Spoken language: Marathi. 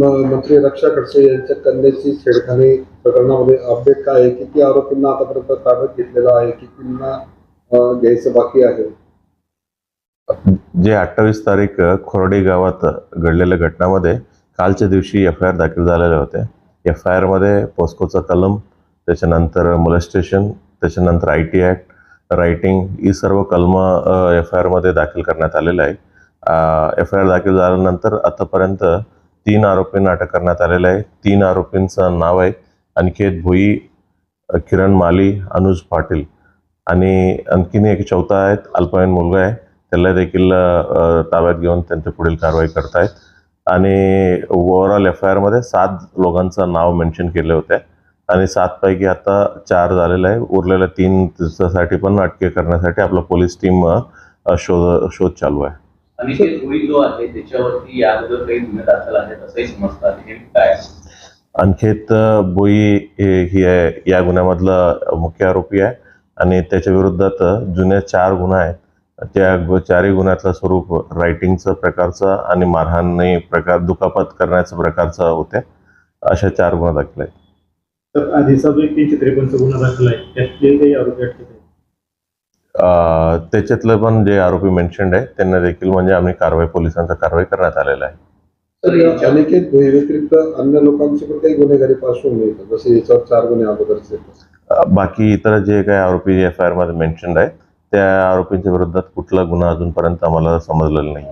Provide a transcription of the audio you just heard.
मंत्री रक्षा खडसे यांच्या कन्याची छेडखानी प्रकरणामध्ये अपडेट काय आहे? किती आरोपींना आतापर्यंत ताब्यात घेतलेला आहे? कितींना घ्यायचं बाकी आहे? जे अठ्ठावीस तारीख खोरडे गावात घडलेल्या घटनामध्ये कालच्या दिवशी एफ आय आर दाखल झालेले होते. एफ आय आरमध्ये पोस्कोचा कलम त्याच्यानंतर मोलेस्टेशन त्याच्यानंतर आय टी ॲक्ट रायटिंग ही सर्व कलमं एफ आय आरमध्ये दाखल करण्यात आलेलं आहे. एफ आय आर दाखल झाल्यानंतर आतापर्यंत तीन आरोपींना अटक करण्यात आलेलं आहे तीन आरोपींचं नाव आहे अनिकेत भोई किरण माली अनुज पाटील. आणि आणखीन एक चौथा आहेत अल्पवयीन मुलगा आहे. त्याला देखील ताब्यात घेऊन त्यांच्या पुढील कारवाई करतायत. आणि ओव्हरऑल एफ आय आरमध्ये सात लोकांचं नाव मेन्शन केले होते. आणि सातपैकी आता चार झालेलं आहे उरलेल्या तीन साठी पण अटके करण्यासाठी आपलं पोलीस टीम शोध शोध चालू आहे. अनिकेत भोई जो आहे त्याच्यावरती या अगोदर काही गुन्हे दाखल आहेत असंही समजतात. हे काय? अनखेत बोई हे- आहे या गुन्ह्यामधला मुख्य आरोपी आहे आणि त्याच्या विरोधात जुने चार गुन्हे आहेत. त्या चारही गुन्ह्यातलं स्वरूप रायटिंगचं प्रकारचं आणि मारहाणी प्रकार दुखापत करण्याचं प्रकारचं होते. अशा चार गुन्हे दाखल आहेत. तर आधीचा जो एक तीनशे त्रेपन्नचा गुन्हा दाखल आहे त्यातले काही आरोपी अटकेत आहेत त्याच्यातलं पण जे आरोपी मेन्शन्ड आहे त्यांना देखील म्हणजे आम्ही कारवाई पोलिसांचा कारवाई करण्यात आलेला आहे अन्य लोकांची पण काही गुन्हेगारी पार्श्वभूमी? जसे याच्यावर चार गुन्हे अगोदरचे बाकी इतर जे काही आरोपी एफ आय आरमध्ये मेन्शन्ड आहेत त्या आरोपींच्या विरोधात कुठला गुन्हा अजूनपर्यंत आम्हाला समजलेला नाही